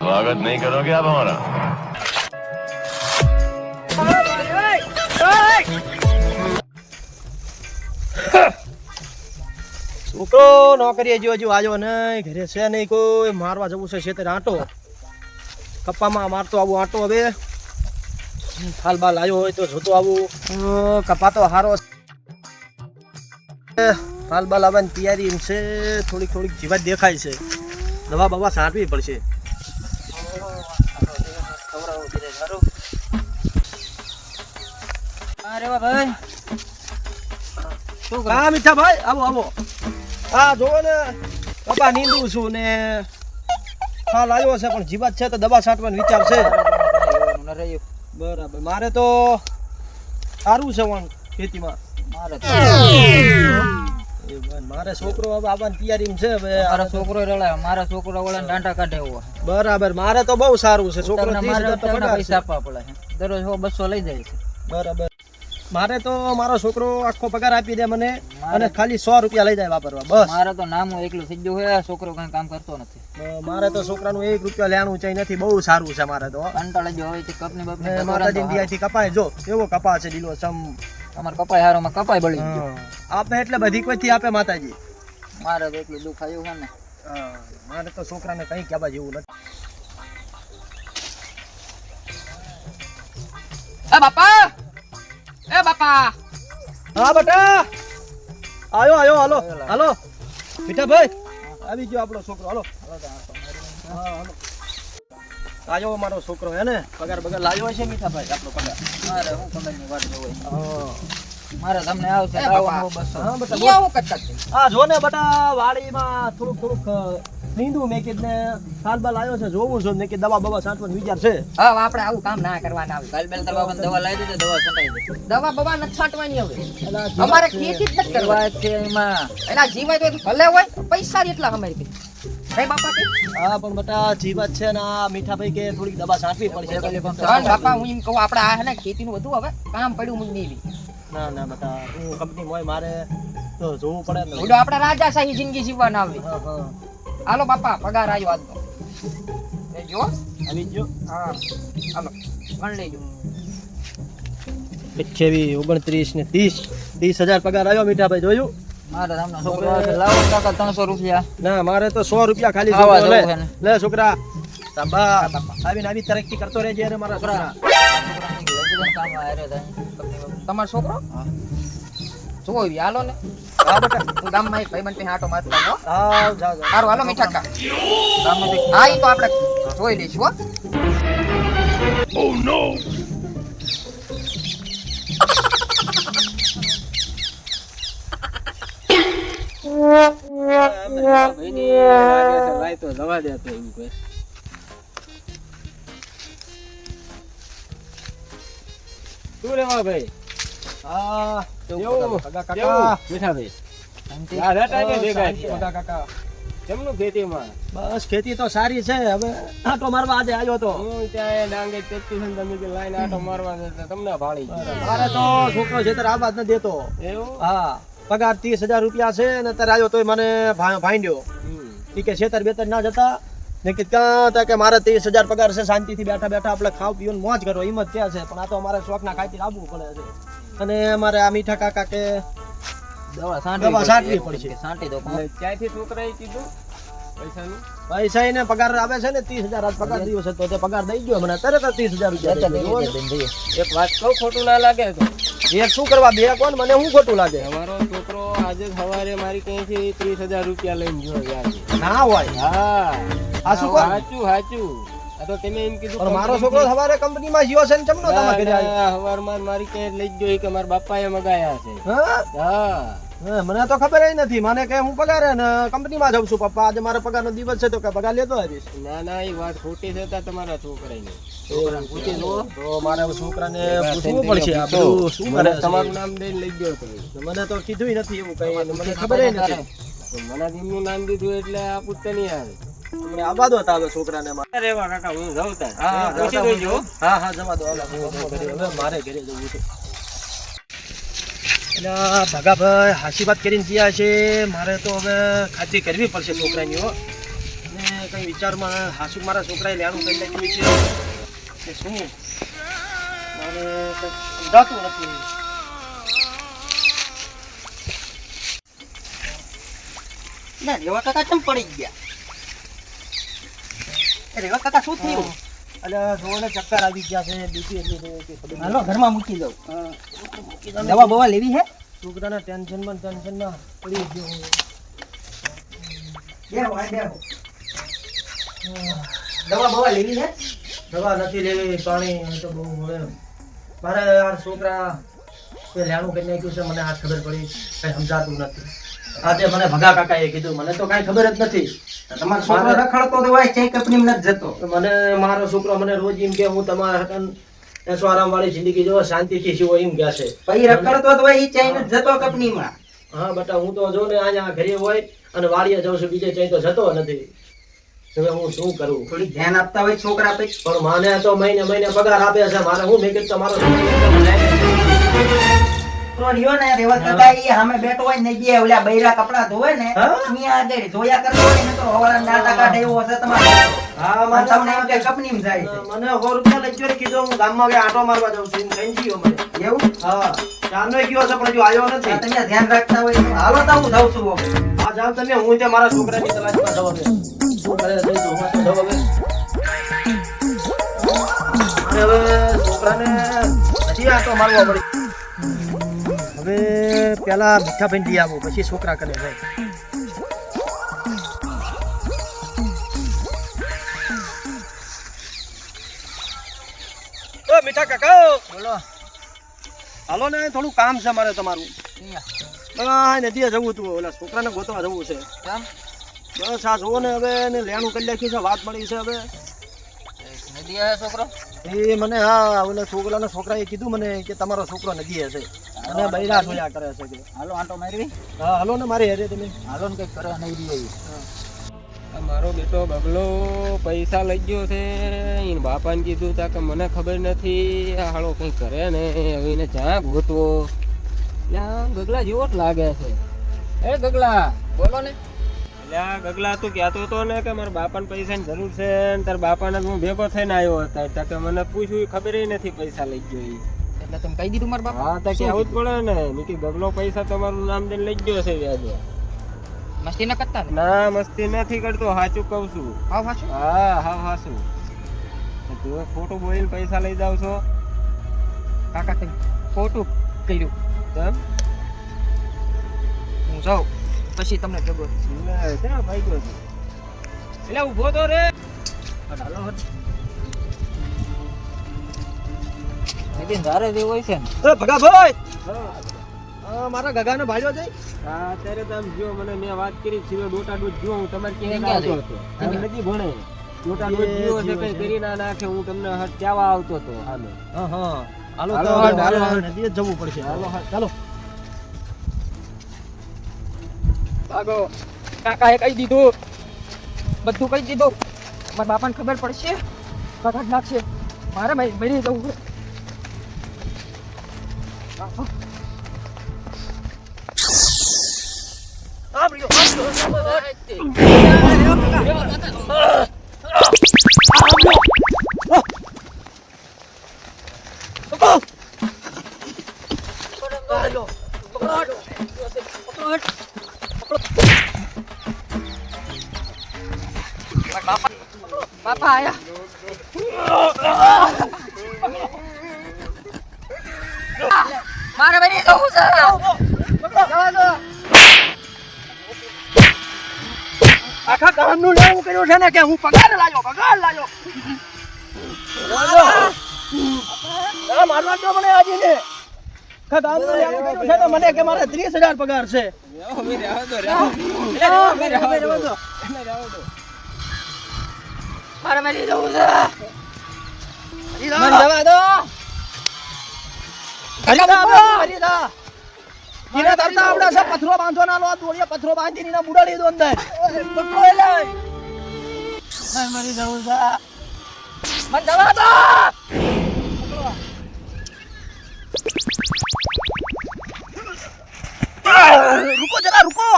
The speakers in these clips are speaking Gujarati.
સ્વાગત નહીં કરોગે આપ અમારા છોકરો, નોકરી હજુ હજુ આવ્યો નહીં, ઘરે છે નહીં કોઈ, મારવા જવું છે ખેતર આંટો. કપ્પામાં મારતો આવું આંટો હવે. થાલ બાલ આવ્યો હોય તો જોતો આવું. કપા તો હારો થાલ બાલ આવવાની તૈયારી છે, થોડીક થોડીક જીવાત દેખાય છે. દવા બવા સાંટવી પડશે. અરે ભાઈ. શું હા મીઠા ભાઈ આવો આવો. હા જોવો ને કપા નીંદું છું ને ફાલ આવ્યો છે પણ જીવાત છે તો દવા છાંટવાનો વિચાર છે. બરાબર. મારે તો સારું છે વણ ખેતીમાં. મારે મારે છોકરો હવે આવવાની તૈયારી છે હવે મારો છોકરો રડાયો. મારા છોકરો વાળા દાંટા કાઢે એવો. બરાબર. મારે તો બહુ સારું છે. છોકરો તમને 30,000 મારે તો અત્યારના પગાર પૈસા આપવા પડે. દરરોજ બસો લઈ જાય છે. બરાબર. મારે તો મારો છોકરો આખો પગાર આપી દે મને અને ખાલી સો રૂપિયા લઈ જાય વાપરવા બસ. મારે તો નામું એકલું થઈ હોય છોકરો કઈ કામ કરતો નથી. મારે તો છોકરાનું એક રૂપિયા લેવાનું ચાઈ નથી બહુ સારું છે મારે તો. કંટાળે જો હોય કપની ને બપની માતાજી દિયાથી કપાય જો એવો કપા છે લીલો સમ અમાર કપાય હારો માં કપાય બળી ગયું. આપે એટલે બધી કોઈથી આપે માતાજી? મારે તો એટલું દુઃખ આવ્યું છે ને. મારે તો છોકરાને કઈ કહેવા જેવું નથી. બાપા! બાપા. હા બેટા. આયો આયો હાલો હાલો. મીઠા ભાઈ આવી ગયો આપણો છોકરો. હાલો. હા આયો મારો છોકરો હે ને? પગાર બગાર લાવ્યો છે મીઠા ભાઈ આપણો પગાર. મારે હું કમાઈને ની વાત હા. મારે તમને આવશે આવો બસો હા બેટા કરતા જ ને બેટા વાડીમાં થોડુંક થોડુંક નીંદું મેં કીધું સાલ બાલ આવ્યો છે જોવું છું મેં કીધું દવા બવા છાંટવાનો વિચાર છે. હા આપણે આવું કામ ના કરવાના આવે બેલ તારા બાપાને દવા લાવી દીધી દવા છંટાઈ દે દવા બવા નથી છાંટવાની હવે. અમારે ખેતી જ નથી કરવાની. છે એમાં. એના જીવાય તો ભલે હોય પૈસા એટલા અમારી પાસે બાપા હા પણ બેટા જીવાત છે ને આ મીઠા ભાઈ કે થોડીક દવા છાંટવી પડશે. બાપા હું એમ કહું આપણે આ હે ને ખેતીનું બધું હવે કામ પડ્યું નહીં ના ના બેટા હું કંપની હોય મારે તો જોવું પડે. ને બોલો આપણે રાજાશાહી જિંદગી જીવવાના આવે હા હા. હાલો બાપા પગાર આવ્યો આજનો એ જો આવી ગયો હા હાલો. ગણ લેજો. અઠ્યાવીસ ઓગણત્રીસ ને ત્રીસ. ત્રીસ હજાર પગાર આવ્યો મીઠાભાઈ જોયું? મારે તમને છોકરો લાવો કાકા ત્રણસો રૂપિયા. ના મારે તો સો રૂપિયા ખાલી લે. છોકરા. સાંભા આવીને આવી તરક્કી કરતો રહેજે અરે મારા છોકરા. તમારો છોકરો? જોઈ હાલો ને. હા બેટા હું ગામમાં એક ભાઈબંધ પાસે આંટો મારતો હો. આવ જાઓ જાઓ સારું હાલો મીઠા કા ગામમાંથી હા તો આપણે જોઈ લઈશું હો શું લેવા ભાઈ હા? કાકા. બસ ખેતી તો સારી છે. હવે આટો મારવા આજે આવ્યો તો. હું ત્યાં ડાંગે તમે લાઈન આટો મારવા તમને ભાળી. મારે તો છોકરો છે આવવા જ ન દેતો. એવું? હા. પગાર ત્રીસ હજાર રૂપિયા છે ને અત્યારે આવ્યો તોય મને ભાંડ્યો. હમ. કે છેતર બેતર ના જતા. ને કે ક્યાં હતા કે મારે ત્રીસ હજાર પગાર છે શાંતિથી બેઠા બેઠા આપણે ખાવ પીવું મોજ કરો. એમ જ ત્યાં છે. પણ આ તો અમારે શોખના ખાઈથી આવવું પડે છે. અને અમારે આ મીઠા કાકા કે દવા છાંટવી પડશે. છાંટી દો એટલે ત્યાંથી છોકરાએ કીધું? પૈસાનું? પૈસા એને પગાર આવે છે ને ત્રીસ હજાર આજ પગાર દિવસ હતો તે પગાર દઈ ગયો મને. તરત ત્રીસ હજાર રૂપિયા એક વાત કહું ખોટું ના લાગે તો? એક શું કરવા બે કોણ? મને શું ખોટું લાગે? અમારો છોકરો આજે સવારે મારી ક્યાંથી ત્રીસ હજાર રૂપિયા લઈને ગયો ના હોય. હા. આ શું સાચું સાચું તો તમે એમ કીધું મારો છોકરો સવારે કંપનીમાં જીઓ છે ને ચમનો તમે આવ્યો? સવારમાં મારી કે લઈ ગયો કે મારા બાપાએ મગાયા છે. હા? હા. મને તો ખબર નથી. મને કે હું પગારે ને કંપનીમાં જાઉં છું પપ્પા. આજે મારો પગારનો દિવસ છે તો કે પગાર લેતો આવીશ. ના ના એ વાત ખોટી છે તમારા છોકરાની. તમારું નામ દઈને લઈ ગયો મને તો કીધું નથી એવું કઈ મને ખબર નથી. મને એમનું નામ દીધું એટલે આ પૂછતા નહીં આવે. હવે છોકરાને મારે. અરે કાકા હું જાઉં તાર હા પૂછી દેજો હા. હા જવા દો. હાલો, હું હું હવે મારે ઘરે જવું છે. એટલે ભગાભાઈ હાસી વાત કરીને ગયા છે. મારે તો હવે ખાતરી કરવી પડશે છોકરાની હો. કઈ વિચારમાં હાસુ મારા છોકરાએ લેણું કરી નાખ્યું છે. કે શું? કંઈક સમજાતું નથી. ના રેવા કાકા ચમ પડી ગયા? એ રેવા કાકા શું થયું? એટલે જોને ચક્કર આવી ગયા છે બીજી એટલી તો હાલો ઘરમાં મૂકી દઉં. દવા બવા લેવી હે? છોકરાના ટેન્શનમાં ટેન્શનમાં પડી ગયો હું. બેહો આ બેહો દવા બવા લેવી હે? દવા નથી લેવી પાણી તો બહુ હવે મારે યાર છોકરા એ લેણું કરી નાખ્યું છે મને આજ ખબર પડી કઈ સમજાતું નથી. આજે મને ભગા કાકાએ કીધું મને તો કાંઈ ખબર જ નથી. તમારો છોકરો રખડતો તો હોય ચેક કંપની નથી જતો. મને મારો છોકરો મને રોજ એમ કે હું તમારા હાટન વાળી જિંદગી જો શાંતિથી જીવો એમ કહે છે. પછી રખડતો તો હોય ચાઈ નથી જતો કંપનીમાં. હા બટા હું તો જો ને અહીંયા ઘરે હોય અને વાડીએ જાઉં છું બીજે ક્યાંય તો જતો નથી. હવે હું શું કરું? થોડી ધ્યાન આપતા હોય છોકરા પછી. પણ માને તો મહિને મહિને પગાર આપે છે મારે હું મેં કીધું તમારો તો રહ્યો ને રેવા કાકા ઈ સામે બેઠો હોય ને જે ઓલા બૈરા કપડા ધોવે ને હા? આગળ ધોયા કરતો હોય ને તો હવાળા નાટા કાઢે એવો હશે તમારે. હા અને તમને એમ કે કંપનીમાં જાય છે. મને સો રૂપિયા લઈ ગયો હું ગામમાં ગયા આટો મારવા જાઉં છું એમ કહીને મને. એવું? હા. ચારનો ગયો છે પણ હજુ આવ્યો નથી. તમે ધ્યાન રાખતા હોય હાલો તો હું જાઉં છું. આ જાવ તમે હું તે મારા છોકરાની તલાશમાં જાવ હવે. શું કરે છે જોવા તો જાવ હવે છોકરાને હજી આટો મારવા પડી. હવે પેલા મીઠા ભાઈ લઈ આવું પછી છોકરા કરે ભાઈ. ઓ મીઠા કાકા બોલો. હાલો ને થોડું કામ છે મારે તમારું. નદીએ જવું હતું ઓલા છોકરાને ગોતવા જવું છે. બસ આ જુઓ ને હવે એને લેણું કરી નાખ્યું છે વાત મળી છે હવે. નદી છોકરો? એ મને હા ઓલા છોકરાના છોકરાએ કીધું મને કે તમારો છોકરો નદીએ છે. અને બૈરા જોયા કરે છે કે. હાલો આંટો મારી હા હાલો ને મારી હેરે તમે. હાલો ને કંઈક કરવા નહીં રહી. મારો બેટો બગલો પૈસા લઈ ગયો છે. એને બાપાને કીધું તા કે મને ખબર નથી આ હાળો કંઈ કરે ને. હવે એને જ્યાં ગોતવો. ત્યાં ગગલા જેવો જ લાગે છે. એ ગગલા બોલો ને. એટલે ગગલા તું કહેતો હતો ને કે મારા બાપાને પૈસાની જરૂર છે ને. તારા બાપાને હું ભેગો થઈને આવ્યો હતો. તા કે મને પૂછ્યું ખબર નથી પૈસા લઈ ગયો ઈ. એટલે તમે કહી દીધું મારા બાપા. હા તો કેવું જ પડે ને. નીકી ગગલો પૈસા તમારું નામ દઈને લઈ ગયો છે વ્યાજે. મસ્તી ન કરતા ના? મસ્તી નથી કરતો સાચું કહું છું. હા પાછું હા હા શું તું ખોટું બોલીને પૈસા લઈ જાવ છો. કાકા તમે ખોટું કર્યું. તેમ હું જાઉં. પછી તમને ભેગો ક્યાં ભાગ્યો છે? એટલે ઊભો તો રે. હાલો નીતિન ધારે જેવું હોય છે ને. એ ભગા ભાઈ હા. હા, મારા ગગાને ભાળ્યો છે? હા, અત્યારે તમે જો મને મેં વાત કરી છે ડોટા ડોટ જો હું તમારે ક્યાં આવતો હતો તમે નથી ભણે. ડોટા ડોટ જો છે કઈ કરી ના નાખે હું તમને હટ આવતો હતો હાલો. હા હા. હાલો હાલો. નદીએ જવું પડશે. હાલો. ચાલો. ભાગો. કાકાએ કહી દીધું. બધું કહી દીધું. મારા બાપાને ખબર પડશે. કાકા નાખશે. મારે મરી મરી જવું છે છે ને કે હું પગાર લાયો પગાર લાયો. મારવા દો મને આજે ને ને કે મારે ત્રીસ હજાર પગાર છે. મારે મરી જવું છે. જવા દો. પથરો બાંધો ના લો દોડીએ પથરો બાંધી એને બુડાડી દો અંદર. પકડો એને. મારે જવું છે. મને જવા દો! રૂકો જરા રૂકો.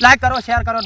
લાઈક કરો શેર કરો.